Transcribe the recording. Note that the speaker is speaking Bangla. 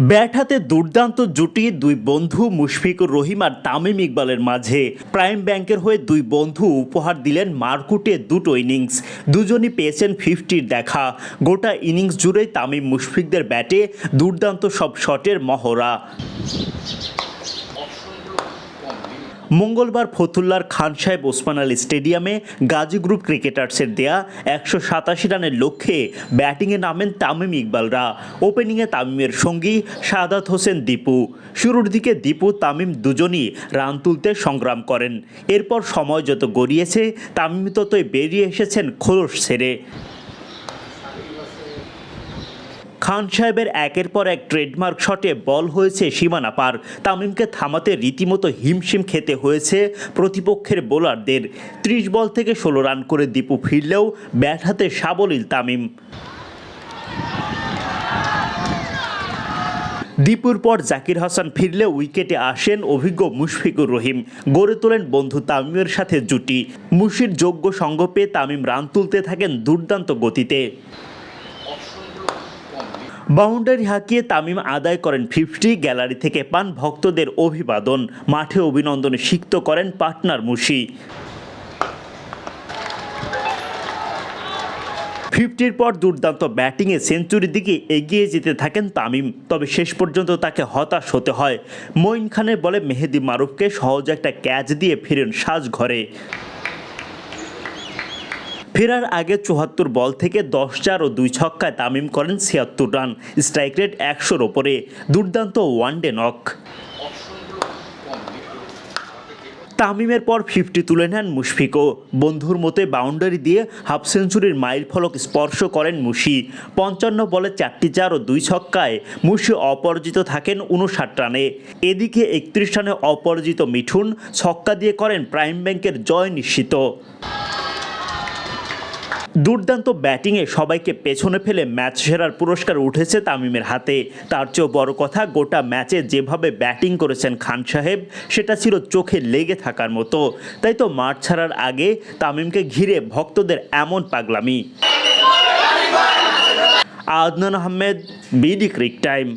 ব্যাট হাতে দুর্দান্ত জুটি দুই বন্ধু মুশফিকুর রহিম আর তামিম ইকবালের মাঝে। প্রাইম ব্যাংকের হয়ে দুই বন্ধু উপহার দিলেন মারকুটে দুটো ইনিংস। দুজনই পেয়েছেন ফিফটির দেখা। গোটা ইনিংস জুড়ে তামিম মুশফিকদের ব্যাটে দুর্দান্ত সব শটের মহড়া। মঙ্গলবার ফতুল্লার খান সাহেব ওসমান আলী স্টেডিয়ামে গাজী গ্রুপ ক্রিকেটার্সের দেয়া একশো সাতাশি রানের লক্ষ্যে ব্যাটিংয়ে নামেন তামিম ইকবালরা। ওপেনিংয়ে তামিমের সঙ্গী সাদাত হোসেন দীপু। শুরুর দিকে দীপু, তামিম দুজনই রান তুলতে সংগ্রাম করেন। এরপর সময় যত গড়িয়েছে, তামিম ততই বেরিয়ে এসেছেন খোলস ছেড়ে। খান সাহেবের একের পর এক ট্রেডমার্ক শটে বল হয়েছে সীমানা পার। তামিমকে থামাতে রীতিমতো হিমশিম খেতে হয়েছে প্রতিপক্ষের বোলারদের। ত্রিশ বল থেকে ষোলো রান করে দীপু ফিরলেও ব্যাট হাতে সাবলীল তামিম। দীপুর পর জাকির হাসান ফিরলে উইকেটে আসেন অভিজ্ঞ মুশফিকুর রহিম। গড়ে তোলেন বন্ধু তামিমের সাথে জুটি। মুশির যোগ্য সঙ্গ পেয়ে তামিম রান তুলতে থাকেন দুর্দান্ত গতিতে। বাউন্ডারি হাঁকিয়ে তামিম আদায় করেন ফিফটি, গ্যালারি থেকে পান ভক্তদের অভিবাদন, মাঠে অভিনন্দনে সিক্ত করেন পার্টনার মুশি। ফিফটির পর দুর্দান্ত ব্যাটিংয়ে সেঞ্চুরির দিকে এগিয়ে যেতে থাকেন তামিম, তবে শেষ পর্যন্ত তাকে হতাশ হতে হয়। মঈন খানের বলে মেহেদি মারুফকে সহজ একটা ক্যাচ দিয়ে ফিরেন সাজঘরে। ফেরার আগে চুয়াত্তর বল থেকে দশ চার ও দুই ছক্কায় তামিম করেন ছিয়াত্তর রান। স্ট্রাইক রেট একশোর ওপরে। দুর্দান্ত ওয়ানডে নক। তামিমের পর ফিফটি তুলে নেন মুশফিকও। বন্ধুর মতে বাউন্ডারি দিয়ে হাফ সেঞ্চুরির মাইল ফলক স্পর্শ করেন মুশি। পঞ্চান্ন বলে চারটি চার ও দুই ছক্কায় মুশি অপরাজিত থাকেন উনষাট রানে। এদিকে একত্রিশ রানে অপরাজিত মিঠুন ছক্কা দিয়ে করেন প্রাইম ব্যাংকের জয় নিশ্চিত। দুর্দান্ত ব্যাটিংয়ে সবাইকে পেছনে ফেলে ম্যাচ সেরার পুরস্কার উঠেছে তামিমের হাতে। তার চেয়েও বড় কথা, গোটা ম্যাচে যেভাবে ব্যাটিং করেছেন খান সাহেব, সেটা ছিল চোখে লেগে থাকার মতো। তাই তো মাঠ ছাড়ার আগে তামিমকে ঘিরে ভক্তদের এমন পাগলামি। Adnan Ahmed, BD cric time.